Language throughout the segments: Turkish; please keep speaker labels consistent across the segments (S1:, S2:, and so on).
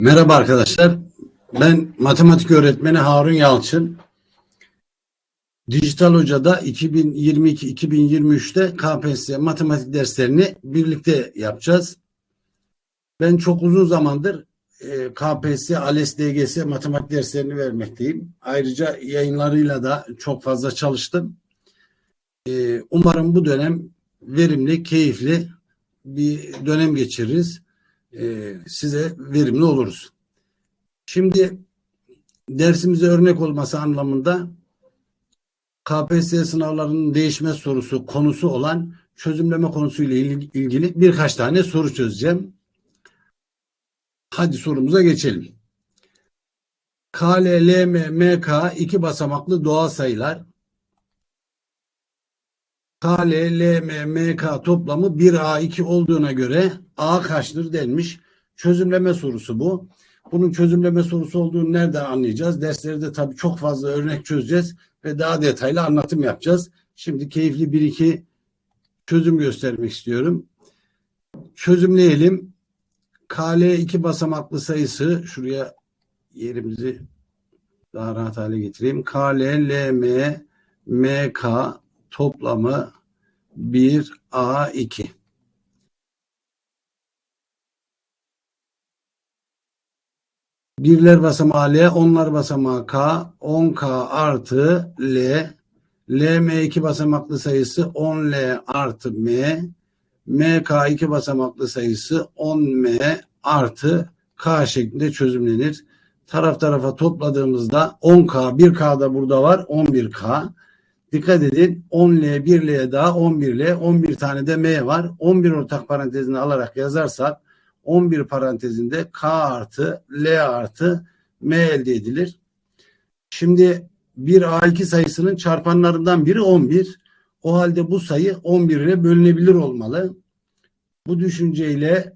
S1: Merhaba arkadaşlar. Ben matematik öğretmeni Harun Yalçın. Dijital Hoca'da 2022-2023'te KPSS matematik derslerini birlikte yapacağız. Ben çok uzun zamandır e, KPSS, ALES, DGS matematik derslerini vermekteyim. Ayrıca yayınlarıyla da çok fazla çalıştım. E, Umarım bu dönem verimli, keyifli bir dönem geçiririz. E, Size verimli oluruz. Şimdi dersimize örnek olması anlamında KPSS sınavlarının değişme sorusu konusu olan çözümleme konusuyla il- ilgili birkaç tane soru çözeceğim. Hadi sorumuza geçelim. K, L, L, M, M, K iki basamaklı doğal sayılar. K, L, L, M, M, K toplamı 1A2 olduğuna göre A kaçtır denmiş. Çözümleme sorusu bu. Bunun çözümleme sorusu olduğunu nereden anlayacağız? Derslerde tabii çok fazla örnek çözeceğiz ve daha detaylı anlatım yapacağız. Şimdi keyifli bir iki çözüm göstermek istiyorum. Çözümleyelim. KL iki basamaklı sayısı şuraya yerimizi daha rahat hale getireyim. KL, LM, MK toplamı 1A2. Birler basamağı L, onlar basamağı K, 10K artı L, LM iki basamaklı sayısı 10L artı M, MK iki basamaklı sayısı 10M artı K şeklinde çözümlenir. Taraf tarafa topladığımızda 10K, 1K da burada var, 11K. Dikkat edin 10L, 1L daha 11L, 11 tane de M var. 11 ortak parantezini alarak yazarsak 11 parantezinde K artı L artı M elde edilir. Şimdi bir A2 sayısının çarpanlarından biri 11. O halde bu sayı 11 ile bölünebilir olmalı. Bu düşünceyle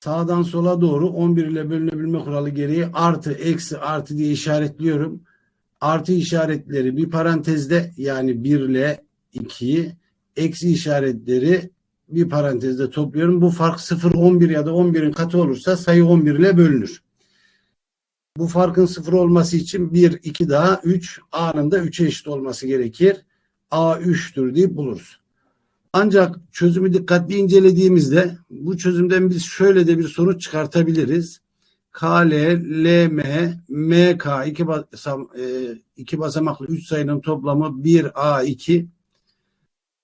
S1: sağdan sola doğru 11 ile bölünebilme kuralı gereği artı eksi artı diye işaretliyorum. Artı işaretleri bir parantezde yani 1 ile 2'yi eksi işaretleri bir parantezde topluyorum. Bu fark 0, 11 ya da 11'in katı olursa sayı 11 ile bölünür. Bu farkın 0 olması için 1, 2 daha 3, A'nın da 3'e eşit olması gerekir. A 3'tür deyip buluruz. Ancak çözümü dikkatli incelediğimizde bu çözümden biz şöyle de bir sonuç çıkartabiliriz. KL, LM, MK iki, basam, e, iki basamaklı 3 sayının toplamı 1A2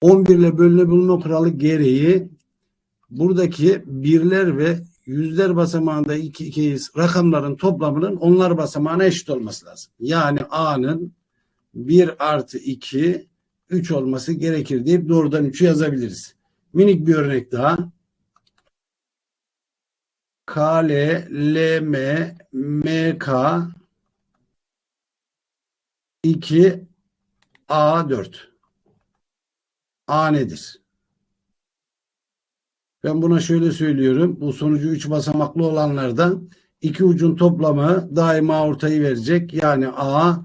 S1: 11 ile bölünebilme kuralı gereği buradaki birler ve yüzler basamağında iki, iki rakamların toplamının onlar basamağına eşit olması lazım. Yani A'nın 1 artı 2 3 olması gerekir deyip doğrudan 3'ü yazabiliriz. Minik bir örnek daha. KL, LM, MK 2 A4 A nedir? Ben buna şöyle söylüyorum. Bu sonucu 3 basamaklı olanlarda iki ucun toplamı daima ortayı verecek. Yani A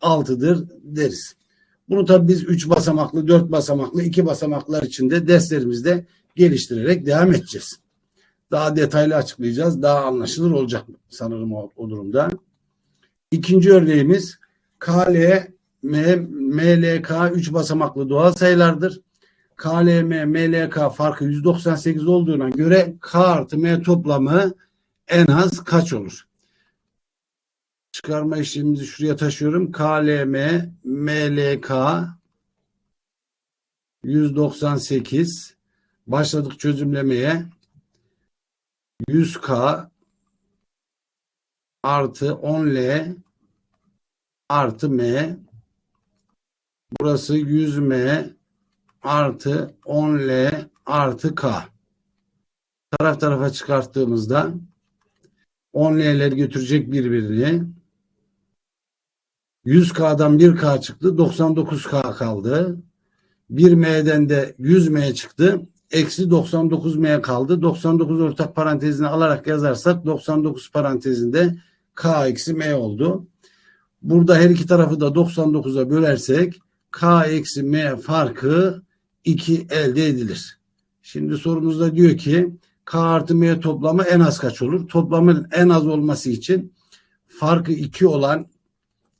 S1: 6'dır deriz. Bunu tabii biz 3 basamaklı, 4 basamaklı, 2 basamaklar içinde derslerimizde geliştirerek devam edeceğiz. Daha detaylı açıklayacağız. Daha anlaşılır olacak sanırım o, o durumda. İkinci örneğimiz KL, M, MLK 3 basamaklı doğal sayılardır. KLM, MLK farkı 198 olduğuna göre K artı M toplamı en az kaç olur? Çıkarma işlemimizi şuraya taşıyorum. KLM, MLK 198 başladık çözümlemeye 100K artı 10L artı M burası 100M artı 10L artı K. Taraf tarafa çıkarttığımızda 10L'ler götürecek birbirini. 100K'dan 1K çıktı. 99K kaldı. 1M'den de 100M çıktı. Eksi 99M kaldı. 99 ortak parantezini alarak yazarsak 99 parantezinde K eksi M oldu. Burada her iki tarafı da 99'a bölersek K eksi M farkı 2 elde edilir. Şimdi sorumuzda diyor ki K artı M toplamı en az kaç olur? Toplamın en az olması için farkı 2 olan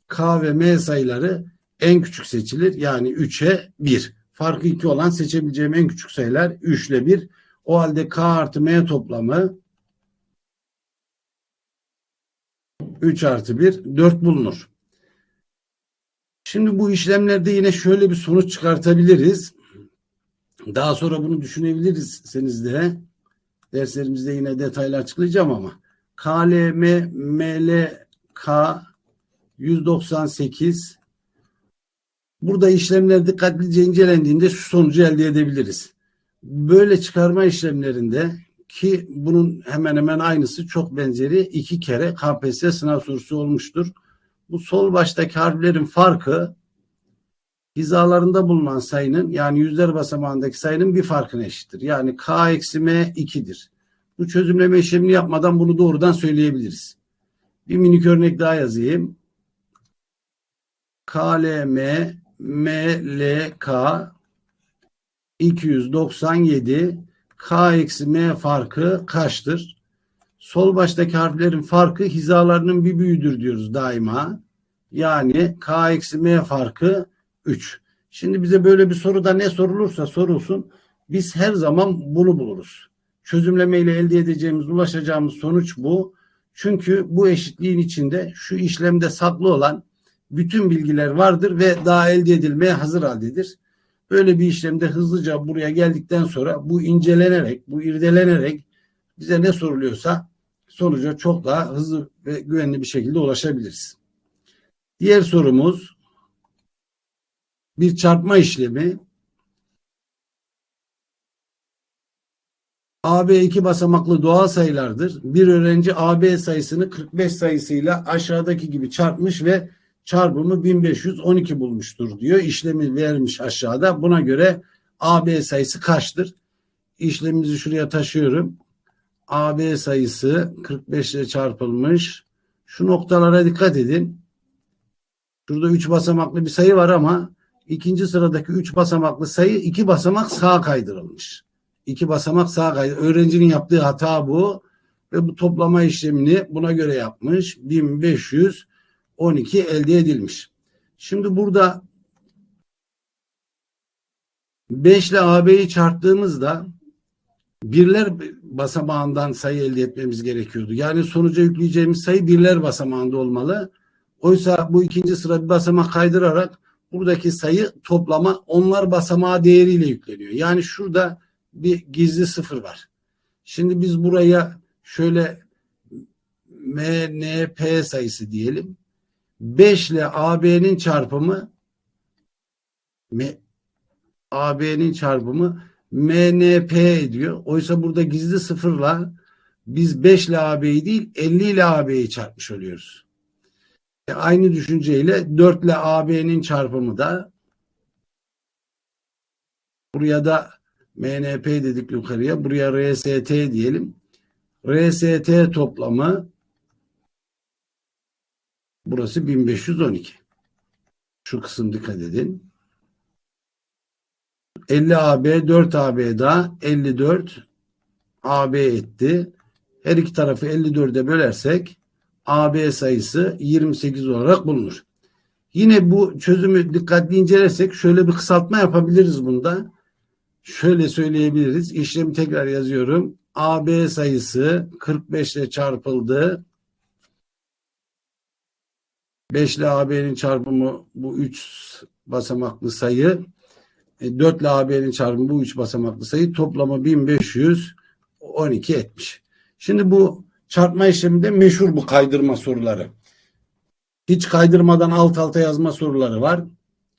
S1: K ve M sayıları en küçük seçilir. Yani 3'e 1. Farkı 2 olan seçebileceğim en küçük sayılar 3 ile 1. O halde K artı M toplamı 3 artı 1 4 bulunur. Şimdi bu işlemlerde yine şöyle bir sonuç çıkartabiliriz. Daha sonra bunu düşünebilirsiniz de. Derslerimizde yine detaylar açıklayacağım ama. KLM, MLK 198 Burada işlemler dikkatlice incelendiğinde şu sonucu elde edebiliriz. Böyle çıkarma işlemlerinde ki bunun hemen hemen aynısı çok benzeri iki kere KPSS sınav sorusu olmuştur. Bu sol baştaki harflerin farkı hizalarında bulunan sayının yani yüzler basamağındaki sayının bir farkına eşittir. Yani K eksi M 2'dir. Bu çözümleme işlemini yapmadan bunu doğrudan söyleyebiliriz. Bir minik örnek daha yazayım. KLM MLK 297 K eksi M farkı kaçtır? Sol baştaki harflerin farkı hizalarının bir büyüdür diyoruz daima. Yani K eksi M farkı 3. Şimdi bize böyle bir soruda ne sorulursa sorulsun biz her zaman bunu buluruz. Çözümlemeyle elde edeceğimiz, ulaşacağımız sonuç bu. Çünkü bu eşitliğin içinde şu işlemde saklı olan bütün bilgiler vardır ve daha elde edilmeye hazır haldedir. Böyle bir işlemde hızlıca buraya geldikten sonra bu incelenerek, bu irdelenerek bize ne soruluyorsa sonuca çok daha hızlı ve güvenli bir şekilde ulaşabiliriz. Diğer sorumuz bir çarpma işlemi. AB iki basamaklı doğal sayılardır. Bir öğrenci AB sayısını 45 sayısıyla aşağıdaki gibi çarpmış ve çarpımı 1512 bulmuştur diyor. İşlemi vermiş aşağıda. Buna göre AB sayısı kaçtır? İşlemimizi şuraya taşıyorum. AB sayısı 45 ile çarpılmış. Şu noktalara dikkat edin. Şurada 3 basamaklı bir sayı var ama ikinci sıradaki 3 basamaklı sayı 2 basamak sağa kaydırılmış. 2 basamak sağa kaydırılmış. Öğrencinin yaptığı hata bu ve bu toplama işlemini buna göre yapmış. 1500 12 elde edilmiş. Şimdi burada 5 ile AB'yi çarptığımızda birler basamağından sayı elde etmemiz gerekiyordu. Yani sonuca yükleyeceğimiz sayı birler basamağında olmalı. Oysa bu ikinci sıra bir basamak kaydırarak buradaki sayı toplama onlar basamağı değeriyle yükleniyor. Yani şurada bir gizli sıfır var. Şimdi biz buraya şöyle MNP sayısı diyelim. 5 ile AB'nin çarpımı AB'nin çarpımı MNP ediyor. Oysa burada gizli sıfırla biz 5 ile AB'yi değil 50 ile AB'yi çarpmış oluyoruz. E aynı düşünceyle 4 ile AB'nin çarpımı da buraya da MNP dedik yukarıya. Buraya RST diyelim. RST toplamı Burası 1512. Şu kısım dikkat edin. 50 AB 4 AB daha 54 AB etti. Her iki tarafı 54'e bölersek AB sayısı 28 olarak bulunur. Yine bu çözümü dikkatli incelersek şöyle bir kısaltma yapabiliriz bunda. Şöyle söyleyebiliriz. İşlemi tekrar yazıyorum. AB sayısı 45 ile çarpıldı. 5 ile AB'nin çarpımı bu 3 basamaklı sayı. 4 e, ile AB'nin çarpımı bu 3 basamaklı sayı. Toplamı 1512 etmiş. Şimdi bu çarpma işleminde meşhur bu kaydırma soruları. Hiç kaydırmadan alt alta yazma soruları var.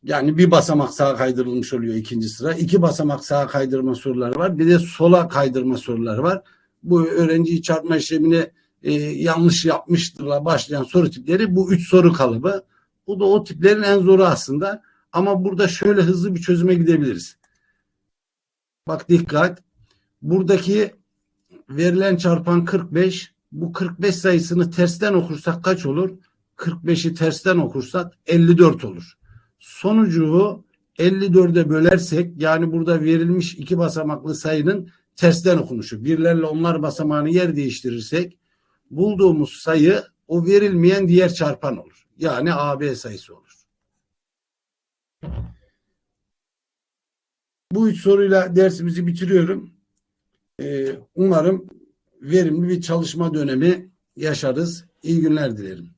S1: Yani bir basamak sağa kaydırılmış oluyor ikinci sıra. İki basamak sağa kaydırma soruları var. Bir de sola kaydırma soruları var. Bu öğrenciyi çarpma işlemini e, yanlış yapmıştırla başlayan soru tipleri bu üç soru kalıbı. Bu da o tiplerin en zoru aslında. Ama burada şöyle hızlı bir çözüme gidebiliriz. Bak dikkat. Buradaki verilen çarpan 45. Bu 45 sayısını tersten okursak kaç olur? 45'i tersten okursak 54 olur. Sonucu 54'e bölersek yani burada verilmiş iki basamaklı sayının tersten okunuşu. Birlerle onlar basamağını yer değiştirirsek bulduğumuz sayı o verilmeyen diğer çarpan olur. Yani AB sayısı olur. Bu üç soruyla dersimizi bitiriyorum. Ee, umarım verimli bir çalışma dönemi yaşarız. İyi günler dilerim.